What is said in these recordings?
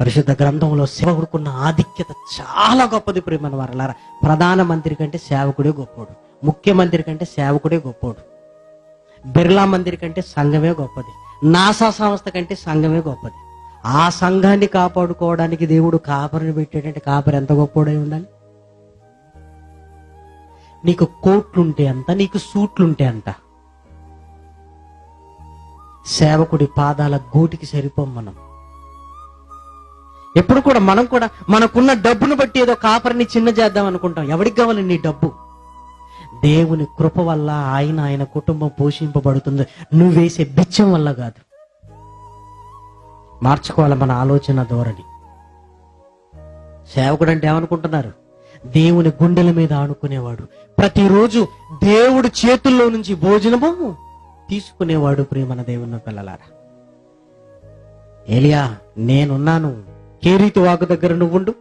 పరిశుద్ధ గ్రంథంలో సేవకుడుకున్న ఆధిక్యత చాలా గొప్పది ప్రేమన వారలారా. ప్రధానమంత్రి కంటే సేవకుడే గొప్పోడు. ముఖ్యమంత్రి కంటే సేవకుడే గొప్పోడు. బిర్లా మందిర్ కంటే సంఘమే గొప్పది. నాసా సంస్థ కంటే సంఘమే గొప్పది. ఆ సంఘాన్ని కాపాడుకోవడానికి దేవుడు కాపరిని పెట్టాడంటే కాపరి ఎంత గొప్పోడై ఉండాలి? నీకు కోట్లుంటే అంత నీకు సూట్లుంటే అంత. సేవకుడి పాదాల గూటికి సరిపోం మనం. ఎప్పుడు కూడా మనం కూడా మనకున్న డబ్బును బట్టి ఏదో కాపరిని చిన్న చేద్దాం అనుకుంటాం. ఎవరికి కావాలి నీ డబ్బు? దేవుని కృప వల్ల ఆయన ఆయన కుటుంబం పోషింపబడుతుంది. నువ్వు వేసే బిచ్చం వల్ల కాదు. మార్చుకోవాలి మన ఆలోచన ధోరణి. సేవకుడు అంటే ఏమనుకుంటున్నారు? దేవుని గుండెల మీద ఆనుకునేవాడు. ప్రతిరోజు దేవుడు చేతుల్లో నుంచి భోజనము తీసుకునేవాడు ప్రియమన దేవుని పిల్లలారా. ఏలియా నేనున్నాను. కేరీతు వాకు దగ్గర నువ్వుండు.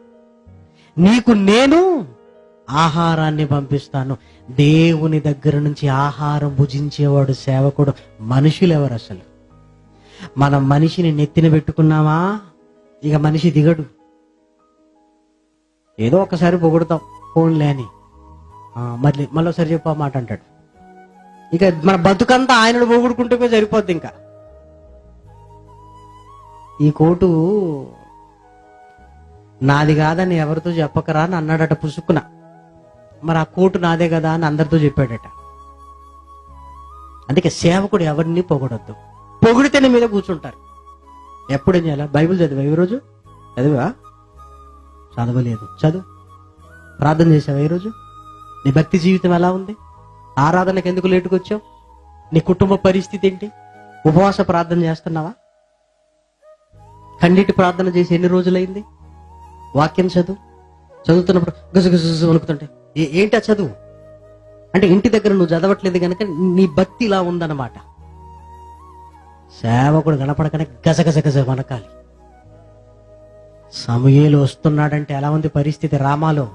నీకు నేను ఆహారాన్ని పంపిస్తాను. దేవుని దగ్గర నుంచి ఆహారం భుజించేవాడు సేవకుడు మనుషులు ఎవరు అసలు? మనం మనిషిని నెత్తిన పెట్టుకున్నామా? ఇక మనిషి దిగడు. ఏదో ఒకసారి పొగుడతాం. ఫోన్లే అని. మళ్ళీ మళ్ళీ చెప్పు ఆ మాట అంటాడు. ఇక మన బతుకంతా ఆయనను పొగుడుకుంటే సరిపోద్ది ఇంకా. ఈ కోటు నాది కాదని ఎవరితో చెప్పకరా అని అన్నాడట పుసుక్కున. మరి ఆ కోటు నాదే కదా అని అందరితో చెప్పాడట. అందుకే సేవకుడు ఎవరిని పొగడొద్దు. పొగిడితేనే మీద కూర్చుంటారు. ఎప్పుడు ఏం చేయాలి? బైబిల్ చదివా ఈ రోజు? చదివా? చదవలేదు. చదువు. ప్రార్థన చేసావా ఈరోజు నీ భక్తి జీవితం ఎలా ఉంది? ఆరాధనకు ఎందుకు లేటుకు వచ్చావు నీ కుటుంబ పరిస్థితి ఏంటి? ఉపవాస ప్రార్థన చేస్తున్నావా? కన్నీటి ప్రార్థన చేసి ఎన్ని రోజులైంది? వాక్యం చదువు. చదువుతున్నప్పుడు గజగజ వణుకుతుంటే ఏ- ఏంటి ఆ చదువు? అంటే ఇంటి దగ్గర నువ్వు చదవట్లేదు కనుక నీ భక్తి ఇలా ఉందన్నమాట. సేవకుడు కనపడకనే గజగజ గజ వనకాలి సమయలు వస్తున్నాడంటే ఎలా ఉంది పరిస్థితి రామాలో?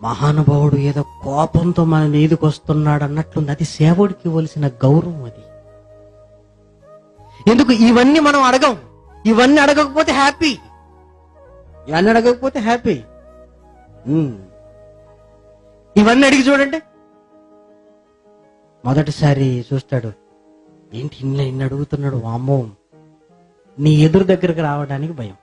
మహానుభావుడు ఏదో కోపంతో మన మీదకి వస్తున్నాడు అన్నట్లుంది అది సేవుడికి ఇవ్వవలసిన గౌరవం అది. ఎందుకు? ఇవన్నీ మనం అడగం. ఇవన్నీ అడగకపోతే హ్యాపీ. ఇవన్నీ అడగకపోతే హ్యాపీ ఉమ్. ఇవన్నీ అడిగి చూడండి. మొదటిసారి చూస్తాడు. ఏంటి ఇన్ని ఇన్ని అడుగుతున్నాడు వామ్మో. నీ ఎదురు దగ్గరకు రావడానికి భయం.